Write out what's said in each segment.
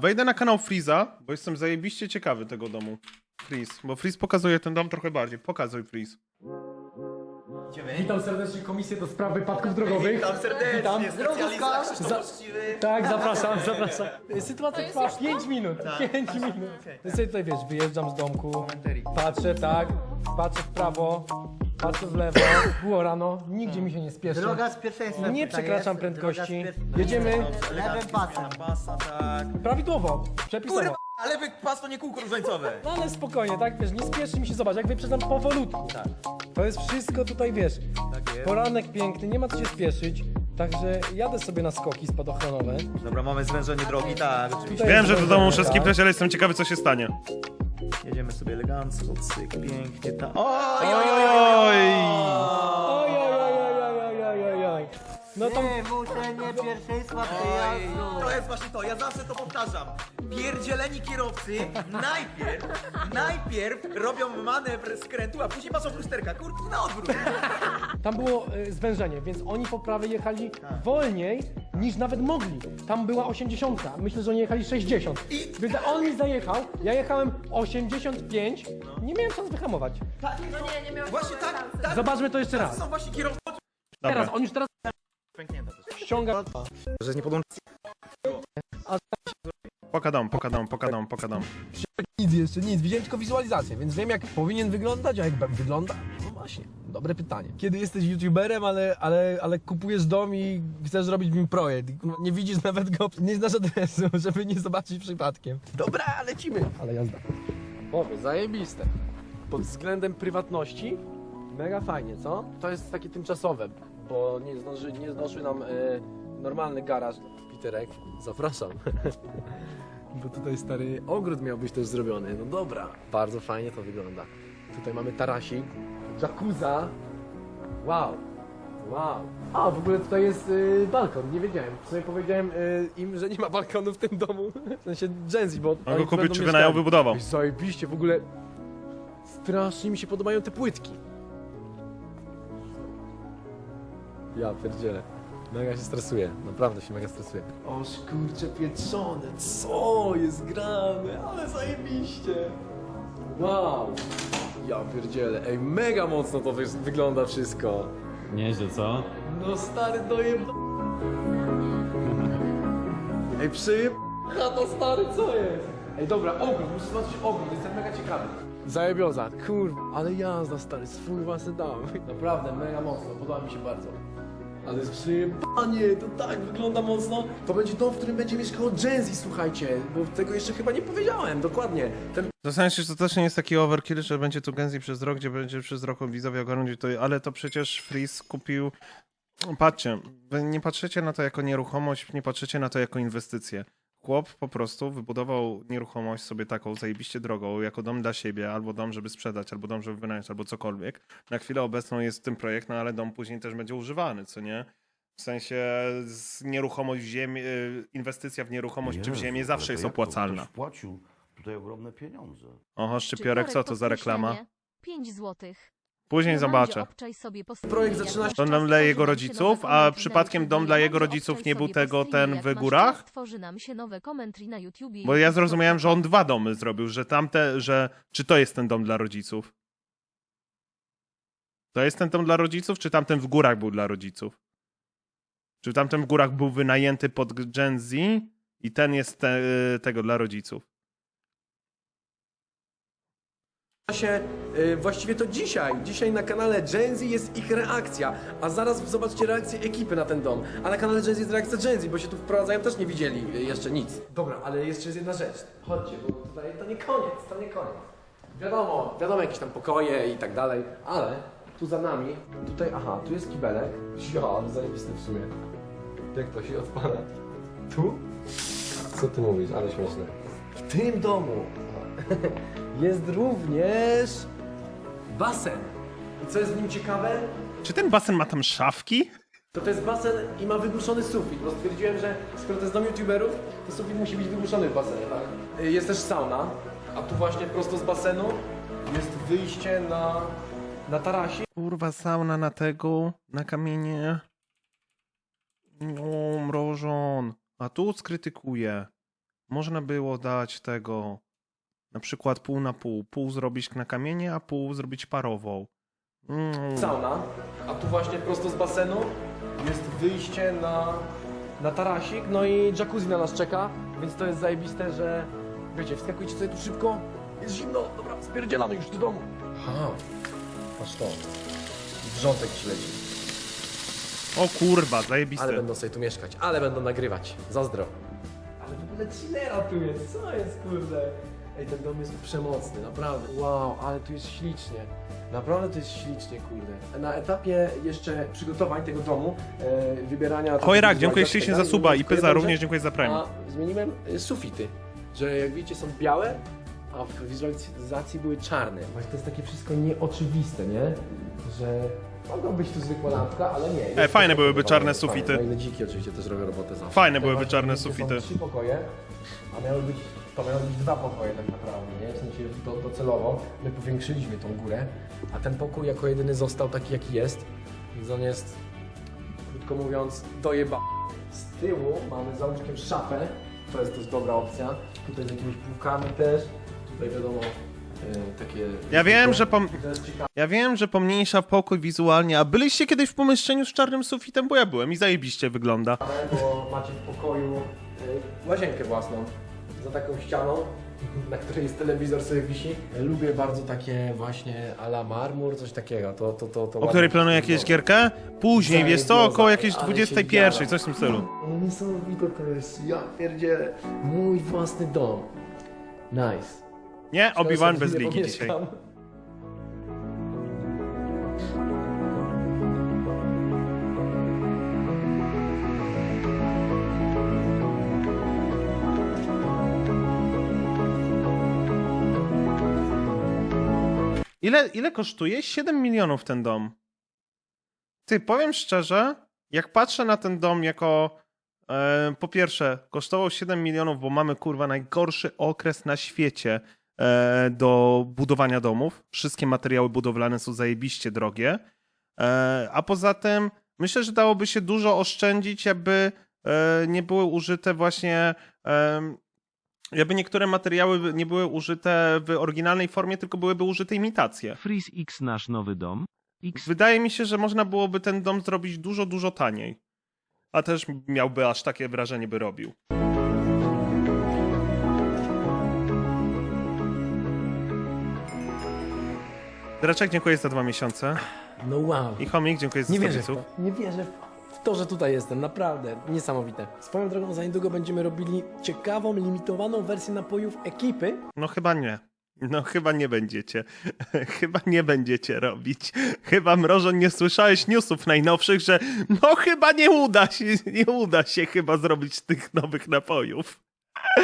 Wejdę na kanał Freeza, bo jestem zajebiście ciekawy tego domu. Freeze, bo Freeze pokazuje ten dom trochę bardziej. Pokazuj Freeze. Witam serdecznie Komisję do Spraw Wypadków Drogowych. Witam serdecznie, Witam. specjalista Krzysztof. Tak, zapraszam, zapraszam. Sytuacja trwa już to? 5 minut. Tak. 5 minut. Ja sobie tutaj wiesz, wyjeżdżam z domku, patrzę tak, patrzę w prawo, patrzę w lewo. Było rano, nigdzie mi się nie spieszy. Droga z pierwszeństwem. Nie tutaj przekraczam jest, prędkości. droga z pierwszeństwem. Jedziemy Lewym pasem. Pasa, tak. prawidłowo, przepisowo. Kurwa, ale wy pas to nie kółko różańcowe. No ale spokojnie, tak wiesz, nie spieszy mi się, zobacz, jak wyprzedzam powolutku. Tak. To jest wszystko tutaj, wiesz, Tak jest. poranek piękny, nie ma co się spieszyć. Także jadę sobie na skoki spadochronowe. Dobra, mamy zwężenie drogi, tak, oczywiście. Wiem, że do domu muszę skipnąć, ale jestem ciekawy, co się stanie. Jedziemy sobie elegancko, cyk, pięknie, tak. Oj, Oj, oj, oj, oj. Oj, No to Wymuszenie pierwszeństwa przejazdu. to jest właśnie to, ja zawsze to powtarzam. Pierdzieleni kierowcy najpierw, najpierw robią manewr skrętu, a później patrzą w lusterka. Na odwrót. tam było y, zwężenie, więc oni po prawej jechali wolniej niż nawet mogli. Tam była 80, myślę, że oni jechali 60. I- Więc on mi zajechał, ja jechałem 85, nie miałem szans wyhamować. No nie, nie miałeś Właśnie tak, tak. Zobaczmy to jeszcze raz. są właśnie kierowcy. Teraz, Dobra. on już teraz Pęknięta też. ściąga. Że nie podłączy. Pokadam, pokadam, pokadam, pokadam. Nic jeszcze, nic. Widziałem tylko wizualizację, więc wiem jak powinien wyglądać, a jak wygląda? No właśnie, dobre pytanie. Kiedy jesteś youtuberem, ale, ale, ale kupujesz dom i chcesz zrobić w nim projekt, nie widzisz nawet go, nie znasz adresu, żeby nie zobaczyć przypadkiem. Dobra, lecimy. Ale jazda. O, zajebiste. Pod względem prywatności mega fajnie, co? To jest takie tymczasowe, bo nie, zdąży, nie zdążył nam e, normalny garaż. Piterek, zapraszam. Bo tutaj stary ogród miał być też zrobiony. No dobra. Bardzo fajnie to wygląda. Tutaj mamy tarasik, jacuzza. Wow. Wow. A, w ogóle tutaj jest y, balkon, nie wiedziałem. W sumie powiedziałem y, im, że nie ma balkonu w tym domu. W sensie Genzi, bo On oni go tu kupił, będą czy mieszkali. wynajął, wybudował. Zajebiście, w ogóle strasznie mi się podobają te płytki. Ja pierdzielę. Mega się stresuję, naprawdę się mega stresuję. O kurcze pieczone, co jest grane, ale zajebiście. Wow. Ja pierdzielę, ej mega mocno to wy wygląda wszystko. Nieźle, co? No stary dojeb... Ej przyjeb... to stary, co jest? Ej dobra, ogród, muszę zobaczyć ogród, jestem mega ciekawy. Zajebioza, kurwa, ale jazda stary, swój własny dom. Naprawdę, mega mocno, podoba mi się bardzo. Ale przyjebanie, to tak wygląda mocno. To będzie dom, w którym będzie mieszkało Genzi, słuchajcie, bo tego jeszcze chyba nie powiedziałem, dokładnie. Ten Zastanawiam się, czy to też nie jest taki overkill, że będzie tu Genzi przez rok, gdzie będzie przez rok widzowie ogarnąć to, ale to przecież Freeze kupił... Patrzcie, wy nie patrzycie na to jako nieruchomość, nie patrzycie na to jako inwestycję. Chłop po prostu wybudował nieruchomość sobie taką zajebiście drogą, jako dom dla siebie, albo dom, żeby sprzedać, albo dom, żeby wynająć, albo cokolwiek. Na chwilę obecną jest tym projekt, no ale dom później też będzie używany, co nie? W sensie z nieruchomość w ziemię, y, inwestycja w nieruchomość czy w Jezu, ziemię zawsze to jest to? opłacalna. Płacił tutaj ogromne pieniądze. Oho, szczypiorek, co to za reklama? 5 złotych. Później zobaczę. Projekt zaczyna się- To dom dla jego rodziców, a przypadkiem dom dla jego rodziców nie był tego ten w górach? Tworzy nam się nowe commentary na YouTubie. Bo ja zrozumiałem, że on dwa domy zrobił, że tamte, że... Czy to jest ten dom dla rodziców? To jest ten dom dla rodziców, czy tamten w górach był dla rodziców? Czy tamten w górach był wynajęty pod Gen Z i ten jest te, tego dla rodziców? Się y, właściwie to dzisiaj. Dzisiaj na kanale Genzy jest ich reakcja, a zaraz zobaczcie reakcję ekipy na ten dom. A na kanale Genzy jest reakcja Genzy, bo się tu wprowadzają też nie widzieli y, jeszcze nic. Dobra, ale jeszcze jest jedna rzecz. Chodźcie, bo tutaj to nie koniec, to nie koniec. Wiadomo, wiadomo jakieś tam pokoje i tak dalej, ale tu za nami, tutaj, aha, tu jest kibelek. Ja, zajebisty w sumie. Jak to się odpala? Tu? Co ty mówisz, ale śmieszne. W tym domu jest również basen. I co jest w nim ciekawe, Czy ten basen ma tam szafki? to to jest basen i ma wygłuszony sufit, bo stwierdziłem, że skoro to jest dom youtuberów, to sufit musi być wygłuszony w basenie, tak? Y, Jest też sauna, a tu właśnie prosto z basenu jest wyjście na, na tarasie. Kurwa, sauna na tego, na kamienie. No, mrożon. A tu skrytykuje. można było dać tego na przykład pół na pół. Pół zrobić na kamienie, a pół zrobić parową. Mm. sauna, a tu właśnie prosto z basenu jest wyjście na, na tarasik, no i jacuzzi na nas czeka, więc to jest zajebiste, że wiecie, wskakujcie sobie tu szybko, jest zimno, dobra, spierdzielamy już do domu. Aha, patrz to, wrzątek ci leci, O kurwa, zajebiste. ale będą sobie tu mieszkać, ale będą nagrywać, zazdro. Ale w ogóle chillera tu jest, co jest kurde? Ej, ten dom jest przemocny, naprawdę. Wow, ale tu jest ślicznie. Naprawdę to jest ślicznie, kurde. Na etapie jeszcze przygotowań tego domu, e, wybierania... Chojrak, dziękuję ślicznie za suba i Pyza jedną również dziękuję za Prime. A zmieniłem e, sufity, że jak widzicie są białe, a w wizualizacji były czarne. Właśnie to jest takie wszystko nieoczywiste, nie? Że mogła być tu zwykła lampka, ale nie. E, fajne byłyby Fajne, czarne fajne. sufity. No i dziki oczywiście też robią robotę zawsze. Fajne byłyby czarne widzicie, sufity. Są trzy pokoje, a miały być, to miały być dwa pokoje tak naprawdę, nie? W sensie do, docelowo. My powiększyliśmy tą górę, a ten pokój jako jedyny został taki jaki jest. Więc on jest, krótko mówiąc, dojeba. Z tyłu mamy za łóżkiem szafę, to jest dość dobra opcja. Tutaj z jakimiś półkami też. Tutaj wiadomo, e, takie... Ja wiem, że pom-. Ja wiem, że pomniejsza pokój wizualnie, a byliście kiedyś w pomieszczeniu z czarnym sufitem, bo ja byłem i zajebiście wygląda. bo macie w pokoju y, łazienkę własną za taką ścianą, na której jest telewizor sobie wisi. Lubię bardzo takie właśnie ala marmur, coś takiego. To, to, to, to O której planuję jakieś gierkę? Później, wiesz co, około jakiejś Ale się 21, jaram. coś w tym stylu. No Niesamowite to jest, ja pierdzielę, mój własny dom. Nice. Nie, Obi-Wan bez ligi dzisiaj. Ile, ile kosztuje? 7 milionów ten dom. Ty, powiem szczerze, jak patrzę na ten dom jako e, po pierwsze, kosztował 7 milionów, bo mamy kurwa najgorszy okres na świecie e, do budowania domów. Wszystkie materiały budowlane są zajebiście drogie. E, a poza tym myślę, że dałoby się dużo oszczędzić, jakby e, nie były użyte właśnie jakby niektóre materiały nie były użyte w oryginalnej formie, tylko byłyby użyte imitacje. Freeze X nasz nowy dom. X Wydaje mi się, że można byłoby ten dom zrobić dużo, dużo taniej. A też miałby aż takie wrażenie, by robił. Draczek, dziękuję za dwa miesiące. No wow. I Chomik, dziękuję za Nie 100 wierzę w to. Nie wierzę w to, że tutaj jestem. Naprawdę. Niesamowite. Swoją drogą za niedługo będziemy robili ciekawą, limitowaną wersję napojów ekipy. No chyba nie. No chyba nie będziecie. chyba nie będziecie robić. Chyba Mrożon nie słyszałeś newsów najnowszych, że no chyba nie uda się, nie uda się chyba zrobić tych nowych napojów.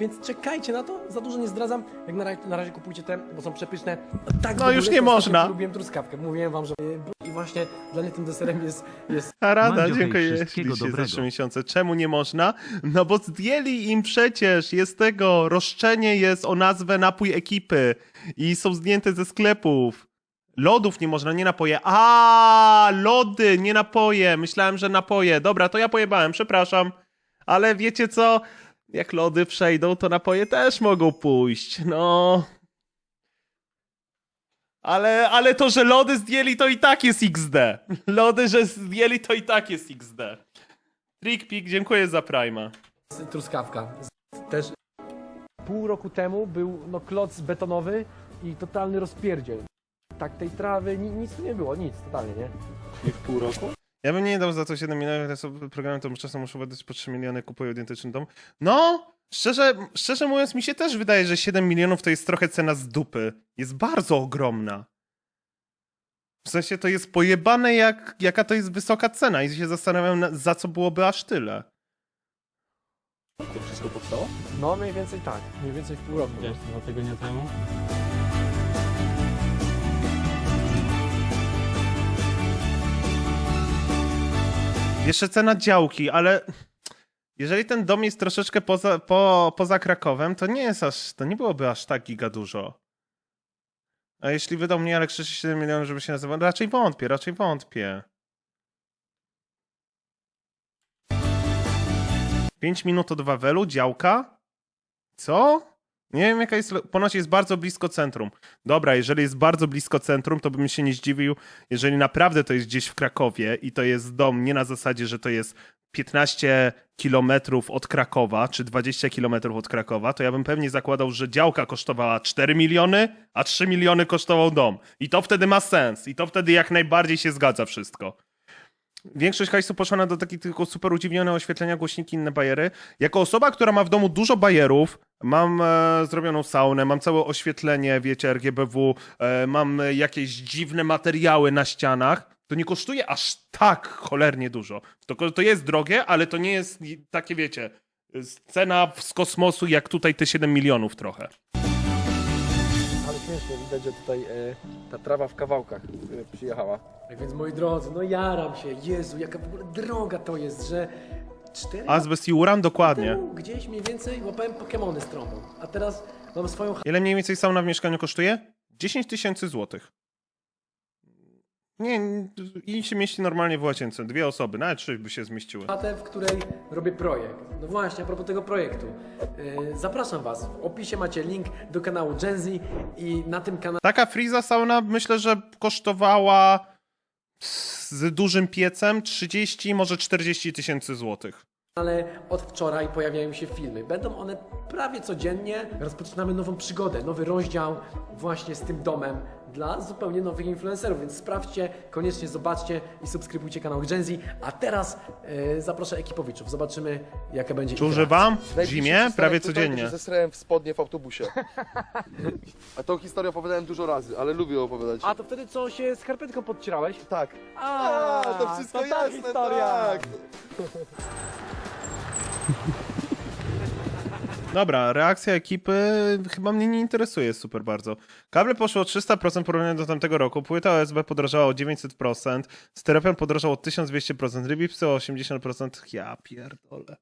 Więc czekajcie na to, za dużo nie zdradzam. Jak na razie, na razie kupujcie te, bo są przepyszne. Tak, No w ogóle już nie można. Lubiłem truskawkę, mówiłem wam, że i właśnie dla mnie tym deserem jest, jest A rada, hej, dziękuję wszystkiego za dobrego. trzy miesiące. Czemu nie można? No bo zdjęli im przecież, jest tego, roszczenie jest o nazwę napój ekipy i są zdjęte ze sklepów. Lodów nie można, nie napoje. A, lody, nie napoje. Myślałem, że napoje. Dobra, to ja pojebałem, przepraszam. Ale wiecie co? Jak lody przejdą, to napoje też mogą pójść. No. Ale, ale to, że lody zdjęli, to i tak jest XD. Lody, że zdjęli, to i tak jest XD. Trickpik, dziękuję za Prima. truskawka. Też pół roku temu był no, kloc betonowy i totalny rozpierdziel. Tak, tej trawy, ni, nic tu nie było, nic, totalnie, nie? w pół roku? Ja bym nie dał za to 7 milionów, ja sobie programem to czasem muszę wydać po 3 miliony, kupuję identyczny dom. No, szczerze, szczerze mówiąc, mi się też wydaje, że 7 milionów to jest trochę cena z dupy. Jest bardzo ogromna. W sensie to jest pojebane, jak, jaka to jest wysoka cena i się zastanawiam, na- za co byłoby aż tyle. No mniej więcej tak, mniej więcej w pół roku. Dwa tygodnie temu. Jeszcze cena działki, ale jeżeli ten dom jest troszeczkę poza, po, poza Krakowem, to nie jest aż, to nie byłoby aż tak giga dużo. A jeśli wydał mnie Alek 37 milionów, żeby się nazywał, raczej wątpię, raczej wątpię. 5 minut od Wawelu, działka? Co? Nie wiem jaka jest, ponoć jest bardzo blisko centrum. Dobra, jeżeli jest bardzo blisko centrum, to bym się nie zdziwił, jeżeli naprawdę to jest gdzieś w Krakowie i to jest dom nie na zasadzie, że to jest 15 kilometrów od Krakowa, czy 20 kilometrów od Krakowa, to ja bym pewnie zakładał, że działka kosztowała 4 miliony, a 3 miliony kosztował dom. I to wtedy ma sens. I to wtedy jak najbardziej się zgadza wszystko. Większość hajsu poszła na do takich tylko super udziwnione oświetlenia, głośniki, inne bajery. Jako osoba, która ma w domu dużo bajerów, mam e, zrobioną saunę, mam całe oświetlenie, wiecie, RGBW, e, mam jakieś dziwne materiały na ścianach, to nie kosztuje aż tak cholernie dużo. To, to jest drogie, ale to nie jest takie, wiecie, cena z kosmosu jak tutaj te 7 milionów trochę. Śmiesznie, widać, że tutaj e, ta trawa w kawałkach e, przyjechała. Tak więc moi drodzy, no jaram się, Jezu, jaka w ogóle droga to jest, że cztery Azbest i uran, dokładnie. temu gdzieś mniej więcej łapałem Pokemony z trąbą, a teraz mam swoją Ile mniej więcej sauna w mieszkaniu kosztuje? 10 tysięcy złotych. Nie, i się mieści normalnie w łazience. Dwie osoby, nawet trzy by się zmieściły. chatę, w której robię projekt. No właśnie, a propos tego projektu. E, zapraszam Was, w opisie macie link do kanału Genzy i na tym kanale Taka friza sauna myślę, że kosztowała z dużym piecem 30, może 40 tysięcy złotych. Ale od wczoraj pojawiają się filmy. Będą one prawie codziennie. Rozpoczynamy nową przygodę, nowy rozdział właśnie z tym domem dla zupełnie nowych influencerów, więc sprawdźcie, koniecznie zobaczcie i subskrybujcie kanał Genzy. A teraz e, zaproszę ekipowiczów. Zobaczymy, jaka będzie Czy interakcja. używam? W zimie? Prawie codziennie. Zesrałem w spodnie w autobusie. A tą historię opowiadałem dużo razy, ale lubię opowiadać. A to wtedy co się skarpetką podcierałeś? tak. A, to wszystko to ta jasne, historia. tak. Dobra, reakcja ekipy chyba mnie nie interesuje super bardzo. Kable poszło o 300% w porównaniu do tamtego roku, płyta OSB podrożała o 900%, stereopian podrożał o 1200%, rybipsy o 80%. Ja pierdolę.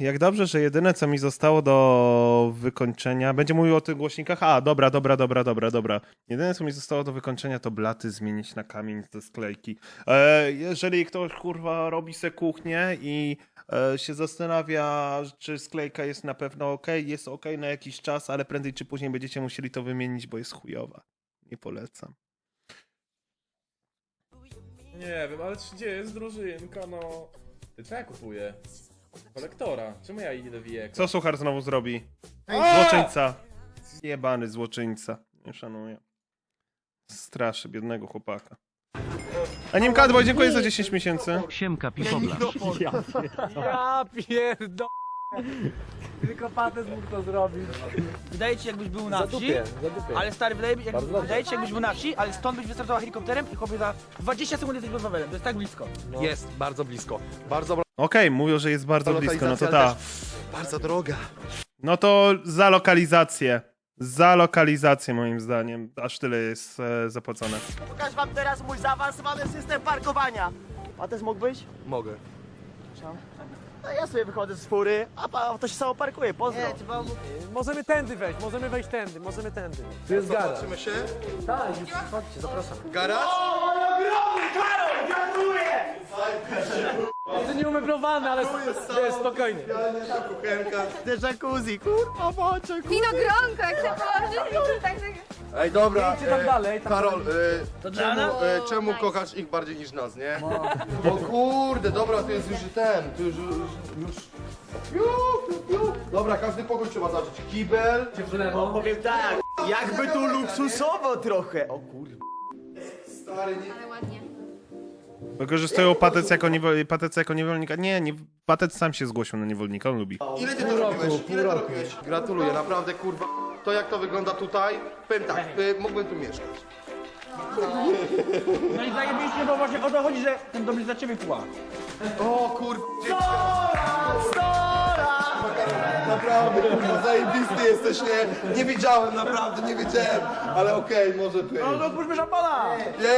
Jak dobrze, że jedyne co mi zostało do wykończenia. Będzie mówił o tych głośnikach. A, dobra, dobra, dobra, dobra, dobra. Jedyne co mi zostało do wykończenia to blaty zmienić na kamień ze sklejki. E, jeżeli ktoś kurwa robi se kuchnię i e, się zastanawia, czy sklejka jest na pewno ok, jest ok na jakiś czas, ale prędzej czy później będziecie musieli to wymienić, bo jest chujowa. Nie polecam. Nie wiem, ale czy gdzie jest drużynka, no... Ja kupuję? Kolektora. Czemu ja idę w jego? Co Suchar znowu zrobi? Złoczyńca. Jebany złoczyńca. Nie szanuję. Straszy biednego chłopaka. A nim Kadboj, dziękuję za 10 miesięcy. Siemka Pipoblasz. Ja pierdo... Tylko pates mógł to zrobić. Wydaje ci się, jakbyś był na wsi, Zadupię, zadupię. ale stary, wydaje, jak, dobrze. wydaje ci się, jakbyś był na wsi, ale stąd byś wystartował helikopterem i chłopie za 20 sekund jesteś pod Wawelem. To jest tak blisko. Jest, bardzo blisko. Bardzo Okej, mówią, że jest bardzo blisko, no to lokalizacja, ta. Bardzo droga. No to za lokalizację. Za lokalizację moim zdaniem. Aż tyle jest e, zapłacone. Pokaż wam teraz mój zaawansowany system parkowania. Pates mógłbyś? Mogę. No ja sobie wychodzę z fury, a pa, to się samo parkuje, pozdro. Możemy tędy wejść, możemy wejść tędy, możemy tędy. Tu jest garaż. Zobaczymy się. Tak, już chodźcie, zapraszam. Garaż? To nie umeblowane, ale wiesz, spokojnie. Kuchenka. Te jacuzzi, kurwa, bocze, Winogronko, jak się położy, tak, tak. Ej, dobra. Idźcie tam e, dalej, tam Karol, e, czemu, e, czemu kochasz ich bardziej niż nas, nie? O kurde, dobra, to jest już ten, to już... już, już. Piu, piu, piu. Dobra, każdy pokój trzeba zacząć. Kibel. w lewo. Powiem tak, jakby tu luksusowo trochę. O kurwa. Stary, nie... Ale ładnie. Wykorzystują patec jako, niewol... patec jako niewolnika. Nie, nie, patec sam się zgłosił na niewolnika, on lubi. Ile ty to robiłeś? Ile to robiłeś? Gratuluję, naprawdę kurwa. To jak to wygląda tutaj, powiem tak, y, mógłbym tu mieszkać. No i zajebiście, bo właśnie o to chodzi, że ten dom jest dla ciebie pła. O kurwa. Naprawdę, kurwa, zajebisty jesteś, nie? Nie widziałem, naprawdę, nie wiedziałem. Ale okej, może być. No odpuśćmy szampana! Nie.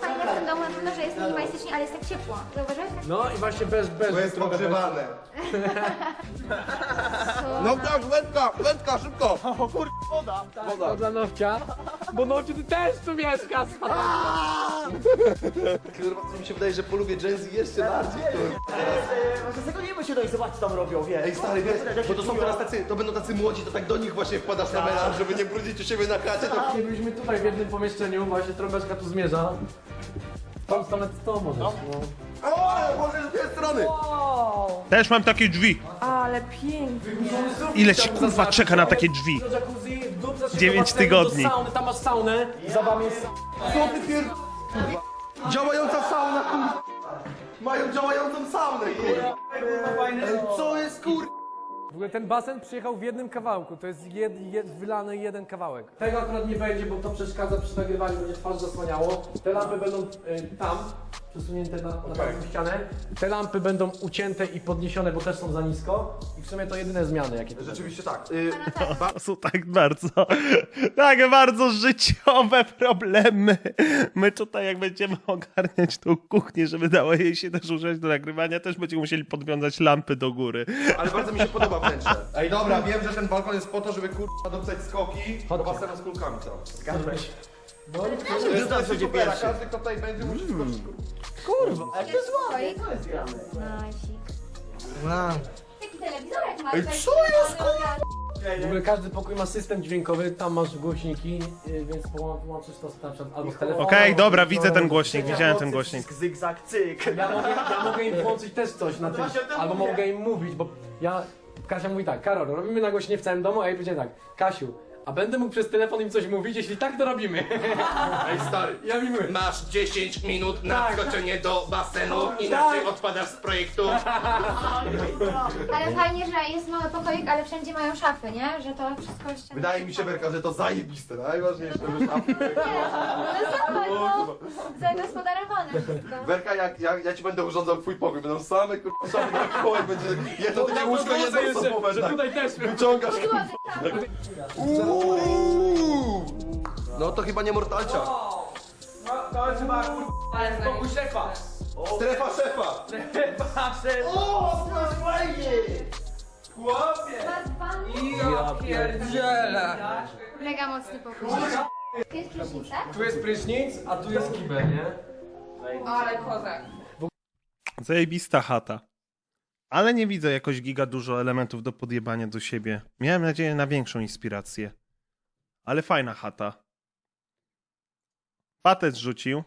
Fajnie w tym domu na pewno, że jest minimalistycznie, ale jest tak ciepło. Zauważyłeś? Tak? No i właśnie bez, bez... Bo jest pogrzewane. No tak, wędka, wędka, szybko. O kurwa, woda! To dla Nowcia. Bo no ty też tu mieszkasz! Kurwa, co mi się wydaje, że polubię Gen Z jeszcze bardziej, kurwa. Może zagonimy się do nich, zobacz co tam robią, wiesz. Ej stary, wiesz, bo to są teraz tacy, to będą tacy młodzi, to tak do nich właśnie wpadasz na melanż, żeby nie brudzić u siebie na chacie, to Byliśmy tutaj w jednym pomieszczeniu, właśnie trąbeczka tu zmierza. Tam stronę to możesz. No. O, może z dwie strony! Też mam takie drzwi. Ale pięknie. Ile ci kurwa czeka na takie drzwi? Dziewięć tygodni. Sauny, tam masz saunę, za wami jest... Co ty pier... Działająca sauna, kurwa! Mają działającą saunę, kurwa! Ej, co jest, kurwa? W ogóle ten basen przyjechał w jednym kawałku, to jest jed, jed, wylany jeden kawałek. Tego akurat nie będzie, bo to przeszkadza przy nagrywaniu, będzie twarz zasłaniało. Te lampy będą y, tam, przesunięte na, na tamtą ścianę. Te lampy będą ucięte i podniesione, bo też są za nisko. I w sumie to jedyne zmiany, jakie to Rzeczywiście tak. Y, To są tak bardzo, tak bardzo życiowe problemy. My tutaj jak będziemy ogarniać tą kuchnię, żeby dało jej się też użyć do nagrywania, też będziemy musieli podwiązać lampy do góry. ale bardzo mi się podoba wnętrze. Ej, dobra, wiem, że ten balkon jest po to, żeby kurwa dopcać skoki do basenu z kulkami, co? Zgadza się. No i To jest to jest super, a każdy, kto tutaj będzie, musi skoczyć. kurwa. Swoich? Najsik. Taki telewizor jak masz. Ej, taki co jest, kolorowy. W ogóle każdy pokój ma system dźwiękowy, tam masz głośniki, y, więc połączysz to z, na przykład albo z telefonu. Okej, dobra, widzę ten głośnik, widziałem ten głośnik. Zygzak, cyk. Ja mogę, ja mogę im włączyć też coś na tym, albo mogę im mówić, bo ja... Kasia mówi tak, Karol, robimy nagłośnienie w całym domu, a ja powiedziałem tak, Kasiu, a będę mógł przez telefon im coś mówić, jeśli tak, to robimy. Ej, stary. Ja mi mówię, Masz 10 minut na Tak. wskoczenie do basenu, inaczej odpadasz z projektu. Ale fajnie, że jest mały pokoik, ale wszędzie mają szafy, nie? Że to wszystko jeszcze... Wydaje mi się, Berka, że to zajebiste, najważniejsze, że szafy. No zobacz, no. Zagospodarowane wszystko. Werka, jak, jak ja ci będę urządzał twój pokój, będą same kurwa szafy na kołek, będzie jedno takie łóżko, jedno osobowe, że tak. tutaj też... Wyciągasz tam. Uuu. No to chyba nie mortalcia. To trzeba spokój szefa. Strefa szefa. O, to fajnie. Chłopie. Ja pierdzielę. Mega mocny pokój. To jest prysznic, tak? Tu jest prysznic, a tu jest kibel, nie? Ale kozak. Zajebista chata. Ale nie widzę jakoś giga dużo elementów do podjebania do siebie. Miałem nadzieję na większą inspirację. Ale fajna chata. Patec rzucił.